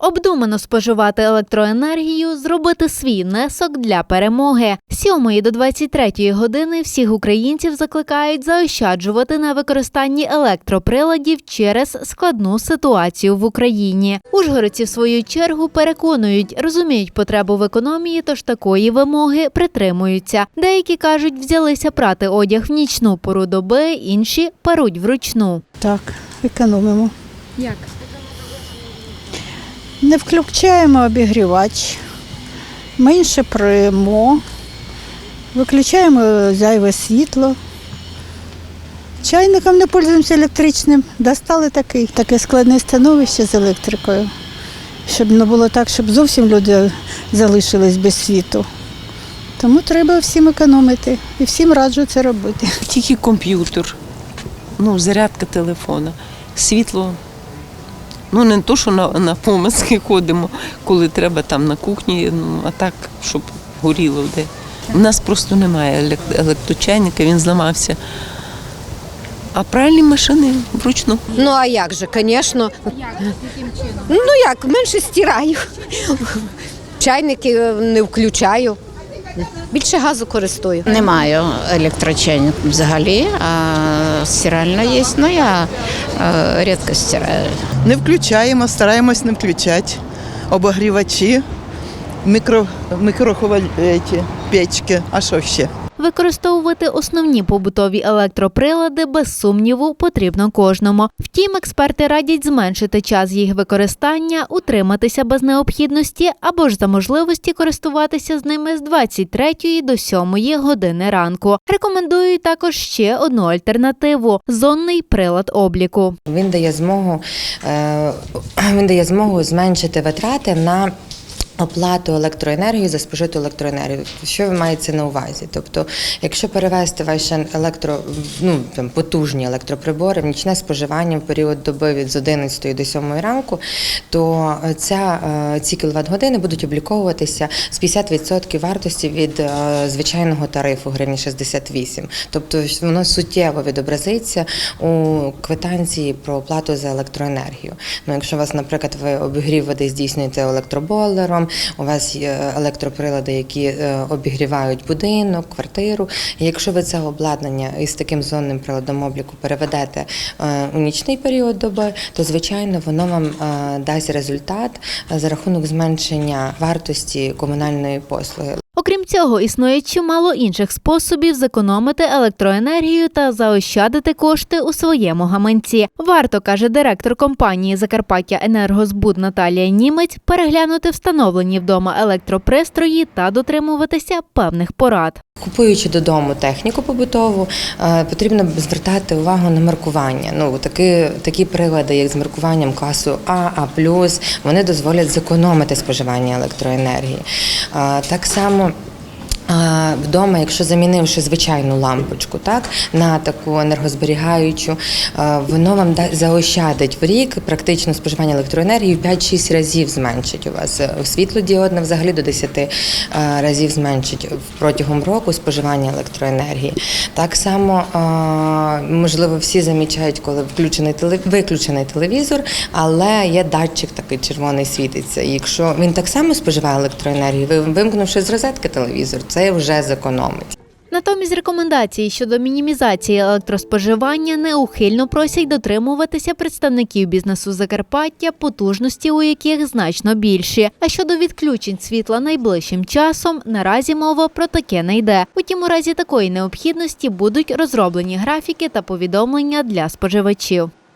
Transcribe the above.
Обдумано споживати електроенергію, зробити свій внесок для перемоги. З 7 до 23 години всіх українців закликають заощаджувати на використанні електроприладів через складну ситуацію в Україні. Ужгородці, в свою чергу, переконують, розуміють потребу в економії, тож такої вимоги притримуються. Деякі кажуть, взялися прати одяг в нічну пору доби, інші паруть вручну. Так, економимо. Як? Не включаємо обігрівач, менше примо, виключаємо зайве світло. Чайником не пользуємося електричним. Достали такий, таке складне становище з електрикою. Щоб не було так, щоб зовсім люди залишились без світу. Тому треба всім економити і всім раджу це робити. Тільки комп'ютер, ну, зарядка телефона, світло. Ну, не то, що на, на помиски ходимо, коли треба там на кухні, ну, а так, щоб горіло де. У нас просто немає електрочайника, він зламався. А пральні машини вручну. Ну а як же, звісно. Ну як, менше стираю. Чайники е, не включаю. Більше газу користую. Не маю електрочайник взагалі, а стиральна є, але я е, рідко стираю. Не включаємо, стараємось не включати. Обогрівачі, мікро, мікрохвильові печки. А що ще? Використовувати основні побутові електроприлади без сумніву потрібно кожному. Втім, експерти радять зменшити час їх використання, утриматися без необхідності або ж за можливості користуватися з ними з 23 до 7 години ранку. Рекомендують також ще одну альтернативу зонний прилад обліку. Він дає змогу, е, він дає змогу зменшити витрати на. Оплату електроенергії за спожиту електроенергію. Що ви маєте на увазі? Тобто, якщо перевести ваші електро, ну, там, потужні електроприбори в нічне споживання в період доби від з 11 до 7 ранку, то ця, е, ці кіловат-години будуть обліковуватися з 50% вартості від е, звичайного тарифу гривні 68. Тобто воно суттєво відобразиться у квитанції про оплату за електроенергію. Ну, якщо вас, наприклад, ви обігрів води здійснюєте у вас є електроприлади, які е, обігрівають будинок, квартиру. Якщо ви це обладнання із таким зонним приладом обліку переведете е, у нічний період доби, то звичайно воно вам е, дасть результат за рахунок зменшення вартості комунальної послуги. Окрім цього, існує чимало інших способів зекономити електроенергію та заощадити кошти у своєму гаманці. Варто, каже директор компанії Закарпаття Енергозбуд Наталія Німець, переглянути встановлені вдома електропристрої та дотримуватися певних порад. Купуючи додому техніку побутову, е, потрібно звертати увагу на маркування. Ну такі, такі прилади, як з маркуванням класу А, А+, вони дозволять зекономити споживання електроенергії. Е, Так само. Вдома, якщо замінивши звичайну лампочку, так на таку енергозберігаючу, воно вам заощадить в рік практично споживання електроенергії в 5-6 разів зменшить у вас Е, світлодіодне взагалі до 10 е, разів зменшить протягом року споживання електроенергії. Так само можливо всі замічають, коли включений виключений телевізор, але є датчик такий червоний світиться. Якщо він так само споживає електроенергію, ви вимкнувши з розетки телевізор, це вже зекономить. Натомість рекомендації щодо мінімізації електроспоживання неухильно просять дотримуватися представників бізнесу Закарпаття, потужності у яких значно більші. А щодо відключень світла найближчим часом, наразі мова про таке не йде. Утім, у разі такої необхідності будуть розроблені графіки та повідомлення для споживачів.